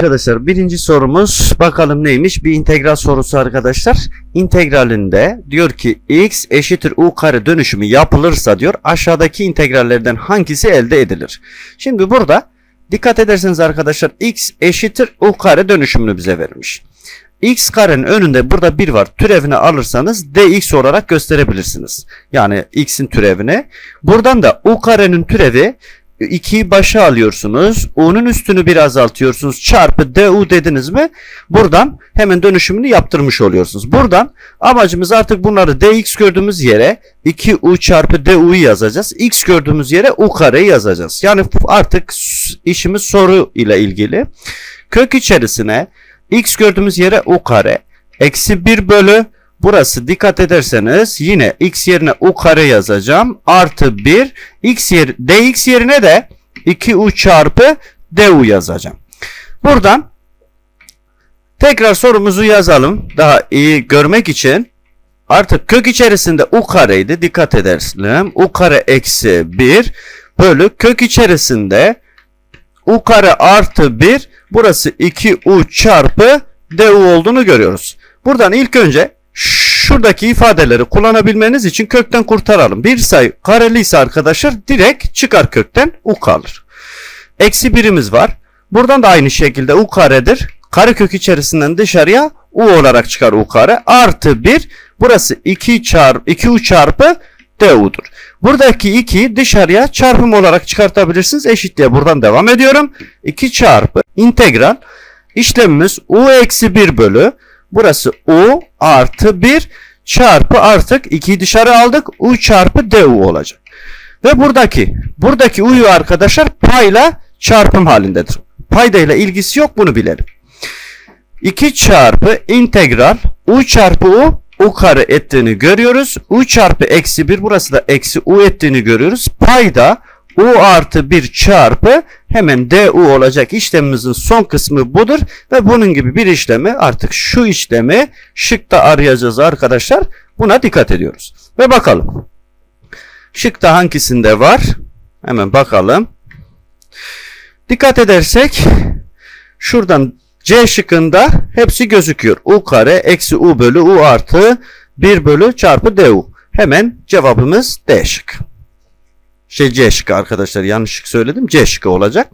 arkadaşlar birinci sorumuz bakalım neymiş bir integral sorusu arkadaşlar. İntegralinde diyor ki x eşittir u kare dönüşümü yapılırsa diyor aşağıdaki integrallerden hangisi elde edilir? Şimdi burada dikkat ederseniz arkadaşlar x eşittir u kare dönüşümünü bize vermiş. x karenin önünde burada 1 var. Türevini alırsanız dx olarak gösterebilirsiniz. Yani x'in türevini. Buradan da u karenin türevi 2'yi başa alıyorsunuz. U'nun üstünü bir azaltıyorsunuz. Çarpı du dediniz mi? Buradan hemen dönüşümünü yaptırmış oluyorsunuz. Buradan amacımız artık bunları dx gördüğümüz yere 2u çarpı du'yu yazacağız. x gördüğümüz yere u kareyi yazacağız. Yani artık işimiz soru ile ilgili. Kök içerisine x gördüğümüz yere u kare eksi 1 bölü Burası dikkat ederseniz yine x yerine u kare yazacağım. Artı 1 x yer, dx yerine de 2u çarpı du yazacağım. Buradan tekrar sorumuzu yazalım. Daha iyi görmek için artık kök içerisinde u kareydi. Dikkat edersin. u kare eksi 1 bölü kök içerisinde u kare artı 1 burası 2u çarpı du olduğunu görüyoruz. Buradan ilk önce şuradaki ifadeleri kullanabilmeniz için kökten kurtaralım. Bir sayı kareliyse arkadaşlar direkt çıkar kökten u kalır. Eksi birimiz var. Buradan da aynı şekilde u karedir. Karekök içerisinden dışarıya u olarak çıkar u kare. Artı 1 burası 2 çarpı 2 u çarpı du'dur. Buradaki 2'yi dışarıya çarpım olarak çıkartabilirsiniz. Eşitliğe buradan devam ediyorum. 2 çarpı integral işlemimiz u eksi 1 bölü Burası U artı 1 çarpı artık 2'yi dışarı aldık. U çarpı DU olacak. Ve buradaki buradaki U'yu arkadaşlar payla çarpım halindedir. Payda ile ilgisi yok bunu bilelim. 2 çarpı integral U çarpı U U kare ettiğini görüyoruz. U çarpı eksi 1 burası da eksi U ettiğini görüyoruz. Payda U artı 1 çarpı hemen DU olacak işlemimizin son kısmı budur. Ve bunun gibi bir işlemi artık şu işlemi şıkta arayacağız arkadaşlar. Buna dikkat ediyoruz. Ve bakalım. Şıkta hangisinde var? Hemen bakalım. Dikkat edersek şuradan C şıkkında hepsi gözüküyor. U kare eksi U bölü U artı 1 bölü çarpı DU. Hemen cevabımız D şık. Şey C şıkkı arkadaşlar yanlış söyledim. C şıkkı olacak.